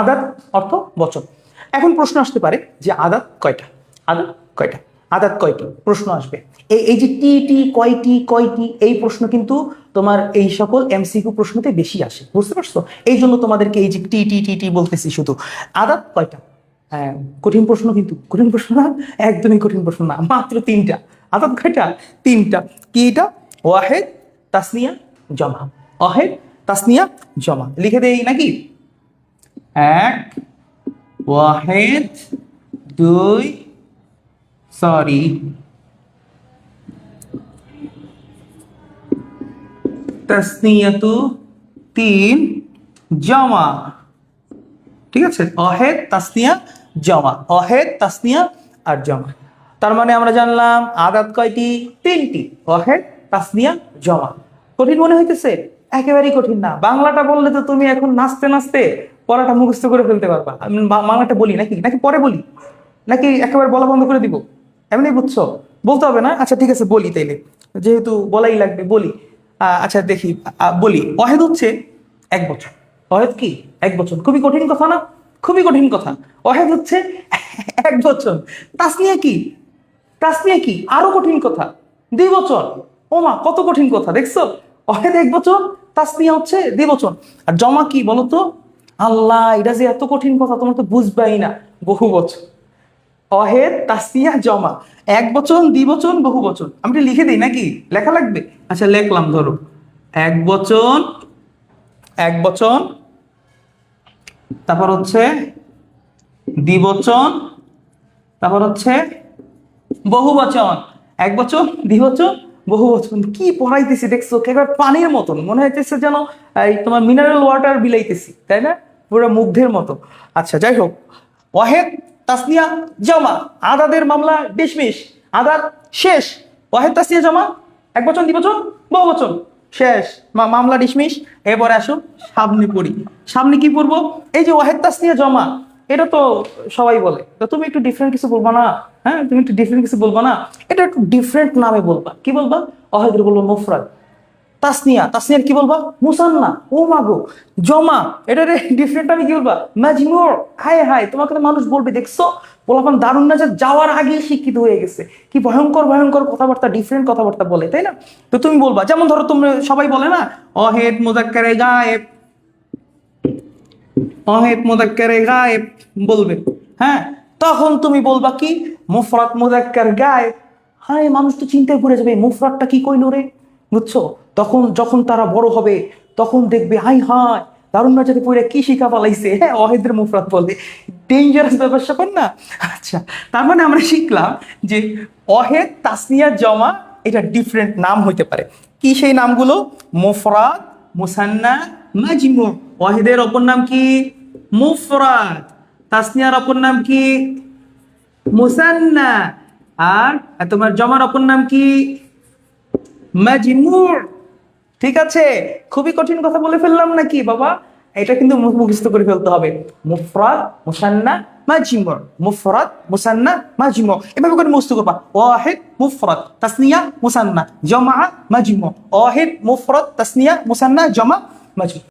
আদাত অর্থ বচন। এখন প্রশ্ন আসতে পারে যে আদাত কয়টা? আদাত কয়টা? আদাত কয়টি? প্রশ্ন আসবে। এই এই যে টি টি কয়টি কয়টি এই প্রশ্ন কিন্তু তোমার এই সকল এমসিকিউ প্রশ্নতে বেশি আসে। বুঝতে পারছ? এই জন্য তোমাদেরকে এই যে টি টি টি টি বলতেছি শুধু। আদাত কয়টা? হ্যাঁ কঠিন প্রশ্ন কিন্তু কঠিন প্রশ্ন না, একদমই কঠিন প্রশ্ন না, মাত্র তিনটা। আদাত কয়টা? তিনটা। কি এটা? ওয়াহেদ, তাসনিয়া, জমা। অহেদ, তাসনিয়া, জমা। লিখে দেই নাকি? এক, ওয়াহেদ, দুই, সরি। তাসনিয়াতু, তিন, জমা। ঠিক আছে? অহেদ, তাসনিয়া, জমা। অহেদ, তাসনিয়া আর জমা। তার মানে আমরা জানলাম আদাত কয়টি? তিনটি। অহেদ, তাসনিয়া, জমা। কঠিন মনে হইতেছে? একেবারেই কঠিন না। বাংলাটা বললে তো তুমি এখন নাচতে নাচতে পড়াটা মুখস্থ করে ফেলতে পারবা। আমি বাংলাটা বলি নাকি? নাকি পরে বলি? নাকি একেবারে বলা বন্ধ করে দিব? এমনি বুঝছ? বলতে হবে না? আচ্ছা ঠিক আছে, বলি তাইলে। যেহেতু বলাই লাগবে, বলি। আচ্ছা দেখি। বলি। অহেদ হচ্ছে এক বছর। অহেদ কি? এক বছর। খুবই কঠিন কথা না? খুবই কঠিন কথা। অহেদ হচ্ছে এক বছর। তাসনিয়া কি? তাসনিয়া কি? আরও কঠিন কথা। দুই বছর। ও মা, কত কঠিন কথা, দেখছ? অহেদ এক বছর তাসনিয়া হচ্ছে দুই বছর। আর জমা কি বলো তো আল্লাহ, এটা যে এত কঠিন কথা, তোমরা তো বুঝবাই না বহু বছর। অহেদ তাসিয়া জমা। এক বচন দ্বিবচন বহু বচন। আমি এটা লিখে দিই নাকি? লেখা লাগবে? আচ্ছা লেখলাম, ধরো। এক বচন এক বচন, তারপর হচ্ছে দ্বিবচন তারপর হচ্ছে বহু বচন। এক বচন দ্বিবচন বহু বচন কি পড়াইতেছি দেখছ? একেবারে পানির মতন। মনে হইতেছে যেন, এই তোমার মিনারেল ওয়াটার বিলাইতেছি, তাই না? পুরো মুগ্ধের মতো। আচ্ছা যাই হোক। ওয়াহেদ, তাসনিয়া, জমা। আদাদের মামলা ডিসমিস আদার শেষ। ওয়াহেদ, তাসনিয়া, জমা? এক বছর বচন দ্বিবচন বহু বচন শেষ। মামলা ডিসমিস এরপরে আসো, সামনে পড়ি। সামনে কি পড়ব? এই যে ওয়াহেদ, তাসনিয়া, জমা। এটা তো সবাই বলে। তুমি একটু ডিফারেন্ট কিছু বলবা না? হ্যাঁ তুমি একটু ডিফারেন্ট কিছু বলবা না? এটা একটু ডিফারেন্ট নামে বলবা। কি বলবা? অহেদের বলব মুফরাদ। তাসনিয়া। তাসনিয়ার কি বলবা? মুসান্না। ও মাগো জমা। এটা ডিফারেন্ট আমি কি বলবা? মাজমুর হায় হায়। তোমাকে তো মানুষ বলবে, দেখছ? বলাপান দারুণ না যে যাওয়ার আগেই শিক্ষিত হয়ে গেছে। কি ভয়ঙ্কর ভয়ঙ্কর কথাবার্তা ডিফারেন্ট কথাবার্তা বলে, তাই না? তো তুমি বলবা। যেমন ধরো, তোমরা সবাই বলে না, অহেদ মোজাক্কারে গায়েব। অহেদ মোদাক্কারে গায়েব বলবে। হ্যাঁ তখন তুমি বলবা কি? মুফরাত মোদাক্কার গায়েব। হায়, মানুষ তো চিন্তায় পড়ে যাবে মুফরাতটা কি কইল রে? বুঝছ? তখন যখন তারা বড় হবে, তখন দেখবে হাই হাই দারুণ যাতে পড়ে কি শিখা পালাইছে? হ্যাঁ অহেদের মুফরাত বলে। ডেঞ্জারাস ব্যাপার স্যাপার না? আচ্ছা তার মানে আমরা শিখলাম যে অহেদ, তাসনিয়া, জমা, এটা ডিফারেন্ট নাম হইতে পারে। কি সেই নামগুলো? মুফরাত, মুসান্না মাজমু ওয়াহিদের অপর নাম কি? মুফরাদ। তাসনিয়ার অপর নাম কি? মুসান্না। আর তোমার জমার অপর নাম কি? মাজমুর ঠিক আছে, খুবই কঠিন কথা বলে ফেললাম নাকি বাবা? এটা কিন্তু মুখ মুখস্থ করে ফেলতে হবে। মুফরাদ, মুসান্না মাজিমর মুফরাদ, মুসান্না মাজিমর এভাবে করে মুখস্থ করবা। ওয়াহিদ, মুফরাদ, তাসনিয়া, মুসান্না, জমা মাজিমর ওয়াহিদ, মুফরাদ, তাসনিয়া, মুসান্না, জমা। মাজিমর